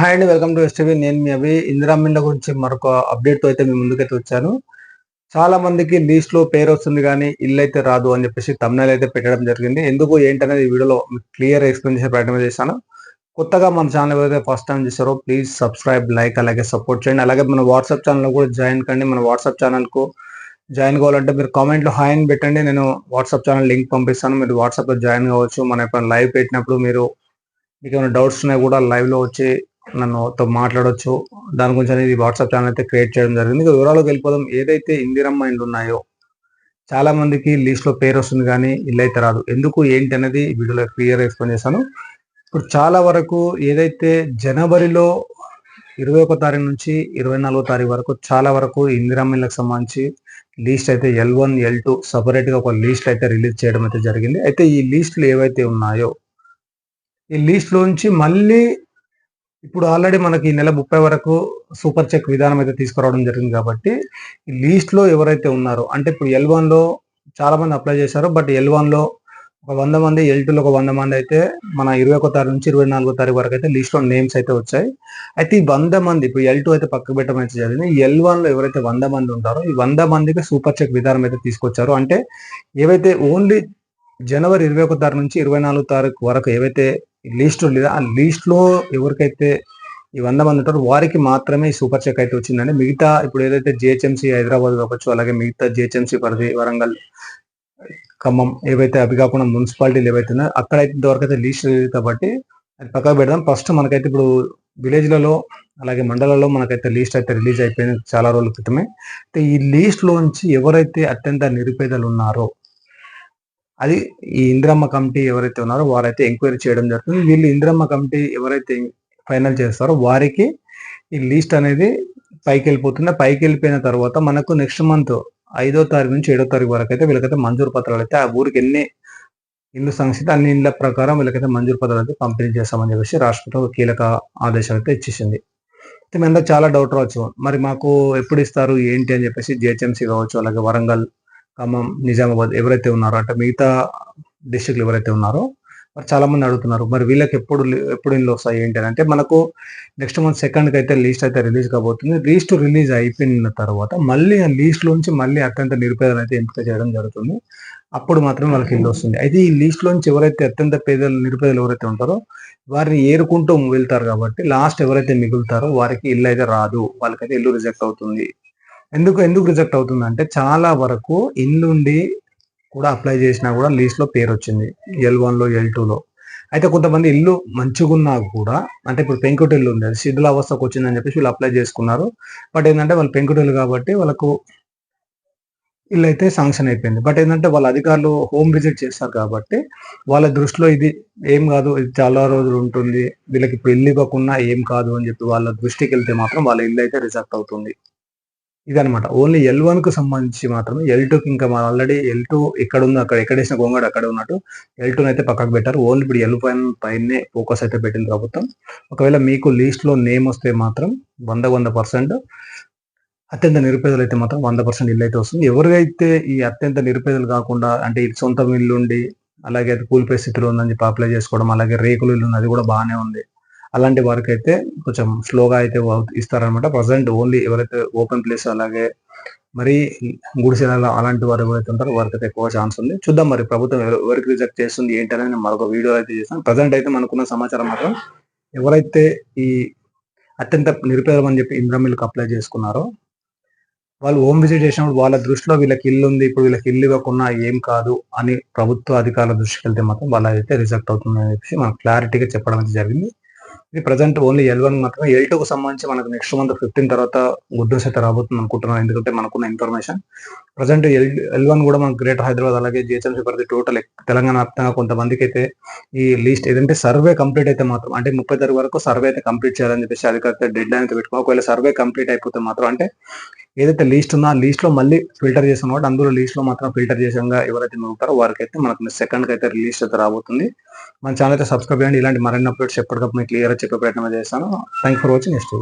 Hi అండి welcome to STV నేను మీ అవి ఇందిరామిండ గురించి మరొక అప్డేట్ అయితే మీ ముందుకైతే వచ్చాను. చాలా మందికి లీస్ట్లో పేరు వస్తుంది కానీ ఇల్లు అయితే రాదు అని చెప్పేసి తమిళనాలు అయితే పెట్టడం జరిగింది. ఎందుకు ఏంటనేది ఈ వీడియోలో క్లియర్ ఎక్స్ప్లెయిన్ చేసే ప్రయత్నం చేశాను. కొత్తగా మన ఛానల్ ఏదైతే ఫస్ట్ టైం చేశారో ప్లీజ్ సబ్స్క్రైబ్ లైక్ అలాగే సపోర్ట్ చేయండి. అలాగే మన వాట్సాప్ ఛానల్ కూడా జాయిన్ కండి. మన వాట్సాప్ ఛానల్కు జాయిన్ కావాలంటే మీరు కామెంట్లో హాయ్ అని పెట్టండి. నేను వాట్సాప్ ఛానల్ లింక్ పంపిస్తాను. మీరు వాట్సాప్లో జాయిన్ కావచ్చు. మన యొక్క లైవ్ పెట్టినప్పుడు మీరు మీకు ఏమైనా డౌట్స్ ఉన్నాయి కూడా లైవ్లో వచ్చి నన్ను మాట్లాడొచ్చు. దాని గురించి అనేది వాట్సాప్ ఛానల్ అయితే క్రియేట్ చేయడం జరిగింది. ఇక వివరాలకు వెళ్ళిపోదాం. ఏదైతే ఇందిరమ్మ ఇండ్లు ఉన్నాయో చాలా మందికి లిస్ట్లో పేరు వస్తుంది కానీ ఇల్లు అయితే రాదు. ఎందుకు ఏంటి అనేది వీడియోలో క్లియర్ ఎక్స్ప్లెయిన్ చేశాను. ఇప్పుడు చాలా వరకు ఏదైతే జనవరిలో ఇరవై ఒక తారీఖు నుంచి ఇరవై నాలుగో తారీఖు వరకు చాలా వరకు ఇందిరమ్మ ఇళ్ళకి సంబంధించి లీస్ట్ అయితే ఎల్ వన్ ఎల్ టూ సపరేట్గా ఒక లీస్ట్ అయితే రిలీజ్ చేయడం అయితే జరిగింది. అయితే ఈ లీస్టులు ఏవైతే ఉన్నాయో ఈ లీస్ట్ లోంచి మళ్ళీ ఇప్పుడు ఆల్రెడీ మనకి ఈ నెల ముప్పై వరకు సూపర్ చెక్ విధానం అయితే తీసుకురావడం జరిగింది కాబట్టి లీస్ట్లో ఎవరైతే ఉన్నారో అంటే ఇప్పుడు ఎల్ వన్లో చాలా మంది అప్లై చేశారు బట్ ఎల్ వన్లో ఒక వంద మంది ఎల్ టూలో ఒక వంద మంది అయితే మన ఇరవై ఒక తారీఖు నుంచి ఇరవై నాలుగో తారీఖు వరకు అయితే లిస్ట్లో నేమ్స్ అయితే వచ్చాయి. అయితే ఈ వంద మంది ఇప్పుడు ఎల్ టూ అయితే పక్కకు పెట్టడం అయితే జరిగింది. ఎల్ వన్లో ఎవరైతే వంద మంది ఉంటారో ఈ వంద మందికి సూపర్ చెక్ విధానం అయితే తీసుకొచ్చారు. అంటే ఏవైతే ఓన్లీ జనవరి ఇరవై ఒక తారీఖు నుంచి ఇరవై నాలుగు తారీఖు వరకు ఏవైతే లీస్ట్ లేదా ఆ లీస్ట్లో ఎవరికైతే ఈ వంద మంది ఉంటారో వారికి మాత్రమే ఈ సూపర్ చెక్ అయితే వచ్చిందండి. మిగతా ఇప్పుడు ఏదైతే జిహెచ్ఎంసీ హైదరాబాద్ కావచ్చు అలాగే మిగతా జిహెచ్ఎంసీ పరిధి వరంగల్ ఖమ్మం ఏవైతే అవి కాకుండా మున్సిపాలిటీలు ఏవైతే ఉన్నాయో అక్కడైతే వరకు అయితే లీస్ట్ లేదు కాబట్టి అది పక్కకు పెడదాం. ఫస్ట్ మనకైతే ఇప్పుడు విలేజ్లలో అలాగే మండలాల్లో మనకైతే లీస్ట్ అయితే రిలీజ్ అయిపోయింది చాలా రోజుల క్రితమే. అయితే ఈ లీస్ట్ నుంచి ఎవరైతే అత్యంత నిరుపేదలు ఉన్నారో అది ఈ ఇంద్రమ్మ కమిటీ ఎవరైతే ఉన్నారో వారైతే ఎంక్వైరీ చేయడం జరుగుతుంది. వీళ్ళు ఇంద్రమ్మ కమిటీ ఎవరైతే ఫైనల్ చేస్తారో వారికి ఈ లీస్ట్ అనేది పైకి వెళ్ళిపోతుంది. పైకి వెళ్ళిపోయిన తర్వాత మనకు నెక్స్ట్ మంత్ ఐదో తారీఖు నుంచి ఏడో తారీఖు వరకు అయితే వీళ్ళకైతే మంజూరు పత్రాలు అయితే ఆ ఊరికి ఎన్ని ఇల్లు సంస్థ అన్ని ఇళ్ళ ప్రకారం వీళ్ళకైతే మంజూరు పత్రాలు అయితే పంపిణీ చేస్తామని చెప్పేసి రాష్ట్ర కీలక ఆదేశాలు అయితే ఇచ్చేసింది. అయితే మీద చాలా డౌట్ రావచ్చు. మరి మాకు ఎప్పుడు ఇస్తారు? ఏంటి? అని చెప్పేసి జిహెచ్ఎంసీ కావచ్చు అలాగే వరంగల్ ఖమ్మం నిజామాబాద్ ఎవరైతే ఉన్నారో అంటే మిగతా డిస్టిక్లు ఎవరైతే ఉన్నారో మరి చాలా మంది అడుగుతున్నారు మరి వీళ్ళకి ఎప్పుడు ఎప్పుడు ఇల్లు వస్తాయి ఏంటి అని. అంటే మనకు నెక్స్ట్ మంత్ సెకండ్కి అయితే లీస్ట్ అయితే రిలీజ్ కాబోతుంది. లీస్ట్ రిలీజ్ అయిపోయిన తర్వాత మళ్ళీ ఆ లీస్ట్ లోంచి మళ్ళీ అత్యంత నిరుపేదలు అయితే ఎంపిక చేయడం జరుగుతుంది. అప్పుడు మాత్రమే వాళ్ళకి ఇల్లు వస్తుంది. అయితే ఈ లీస్ట్ నుంచి ఎవరైతే అత్యంత పేదలు నిరుపేదలు ఎవరైతే ఉంటారో వారిని ఏరుకుంటూ వెళ్తారు కాబట్టి లాస్ట్ ఎవరైతే మిగులుతారో వారికి ఇల్లు అయితే రాదు. వాళ్ళకైతే ఇల్లు రిజెక్ట్ అవుతుంది. ఎందుకు ఎందుకు రిజెక్ట్ అవుతుంది అంటే చాలా వరకు ఇల్లుండి కూడా అప్లై చేసినా కూడా లీస్ట్లో పేరు వచ్చింది. ఎల్ వన్లో ఎల్ టూ లో. అయితే కొంతమంది ఇల్లు మంచిగున్నా కూడా అంటే ఇప్పుడు పెంకుటిల్లు ఉంది. అది శిథిల అవస్థకు వచ్చిందని చెప్పేసి వీళ్ళు అప్లై చేసుకున్నారు. బట్ ఏంటంటే వాళ్ళు పెంకుటిల్లు కాబట్టి వాళ్ళకు ఇల్లు అయితే శాంక్షన్ అయిపోయింది. బట్ ఏంటంటే వాళ్ళ అధికారులు హోమ్ విజిట్ చేస్తారు కాబట్టి వాళ్ళ దృష్టిలో ఇది ఏం కాదు ఇది చాలా రోజులు ఉంటుంది. వీళ్ళకి ఇప్పుడు ఇల్లు ఇవ్వకుండా ఏం కాదు అని చెప్పి వాళ్ళ దృష్టికి వెళ్తే మాత్రం వాళ్ళ ఇల్లు అయితే రిజెక్ట్ అవుతుంది. ఇదనమాట ఓన్లీ ఎల్ వన్కు సంబంధించి మాత్రమే ఎల్ టూకి ఇంకా ఆల్రెడీ ఎల్ టూ ఎక్కడ ఉందో అక్కడ ఎక్కడ వేసిన గోంగాడు అక్కడ ఉన్నట్టు ఎల్ టూ అయితే పక్కకు పెట్టారు. ఓన్లీ ఇప్పుడు ఎల్ పైన పైనే ఫోకస్ అయితే పెట్టింది ప్రభుత్వం. ఒకవేళ మీకు లీస్ట్లో నేమ్ వస్తే మాత్రం వంద వంద పర్సెంట్ అత్యంత నిరుపేదలు అయితే మాత్రం వంద పర్సెంట్ ఇల్లు అయితే వస్తుంది. ఎవరికైతే ఈ అత్యంత నిరుపేదలు కాకుండా అంటే సొంత ఇల్లు ఉండి అలాగే కూలిపోయే స్థితిలో ఉందని చెప్పి అప్లై చేసుకోవడం అలాగే రేకులు ఇల్లు ఉంది అది కూడా బాగానే ఉంది. అలాంటి వారికి అయితే కొంచెం స్లోగా అయితే ఇస్తారనమాట ప్రజెంట్ ఓన్లీ ఎవరైతే ఓపెన్ ప్లేస్ అలాగే మరి గుడిసెల అలాంటి వారు ఎవరైతే ఉంటారో వారికి అయితే ఎక్కువ ఛాన్స్ ఉంది. చూద్దాం మరి ప్రభుత్వం ఎవరికి రిజెక్ట్ చేస్తుంది ఏంటనేది మరొక వీడియో అయితే చేస్తాను. ప్రజెంట్ అయితే మనకున్న సమాచారం మాత్రం ఎవరైతే ఈ అత్యంత నిరుపేదం అని చెప్పి ఇంద్రమిల్కి అప్లై చేసుకున్నారో వాళ్ళు హోమ్ విజిట్ చేసినప్పుడు వాళ్ళ దృష్టిలో వీళ్ళకి ఇల్లు ఉంది ఇప్పుడు వీళ్ళకి ఇల్లు ఇవ్వకుండా ఏం కాదు అని ప్రభుత్వ అధికారుల దృష్టికి వెళ్తే మాత్రం వాళ్ళైతే రిజెక్ట్ అవుతుందని చెప్పి మనం క్లారిటీగా చెప్పడం అయితే జరిగింది. ఇది ప్రజెంట్ ఓన్లీ ఎల్ వన్ మాత్రమే. ఎల్ టూకు సంబంధించి మనకు నెక్స్ట్ మంత్ ఫిఫ్టీన్ తర్వాత గుడ్ న్యూస్ అయితే రాబోతుంది అనుకుంటున్నాను. ఎందుకంటే మనకున్న information present L L one కూడా మనకు గ్రేటర్ హైదరాబాద్ అలాగే జిహెచ్ఎంసీ పరిధి టోటల్ తెలంగాణ వ్యాప్తంగా కొంతమందికి అయితే ఈ లిస్ట్ ఏదంటే సర్వే కంప్లీట్ అయితే మాత్రం అంటే ముప్పై తారీఖు వరకు సర్వే అయితే కంప్లీట్ చేయాలని చెప్పేసి అధికారులు డెడ్ లైన్ అయితే పెట్టుకో ఒకవేళ సర్వే కంప్లీట్ అయిపోతే మాత్రం అంటే ఏదైతే లీస్ట్ ఉందో ఆ లీస్ట్లో మళ్ళీ ఫిల్టర్ చేసాం కాబట్టి అందులో లీస్ట్లో మాత్రం ఫిల్టర్ చేసాంగా ఎవరైతే మిగులుతారో వారికి అయితే మనకు సెకండ్ అయితే రిలీజ్ అయితే రాబోతుంది. మన ఛానల్ అయితే సబ్స్క్రైబ్ చేయండి. ఇలాంటి మరిన్ని అప్డేట్స్ ఎప్పటికప్పుడు క్లియర్ చెప్పే ప్రయత్నం చేస్తాను. Thank for watching. నెక్స్ట్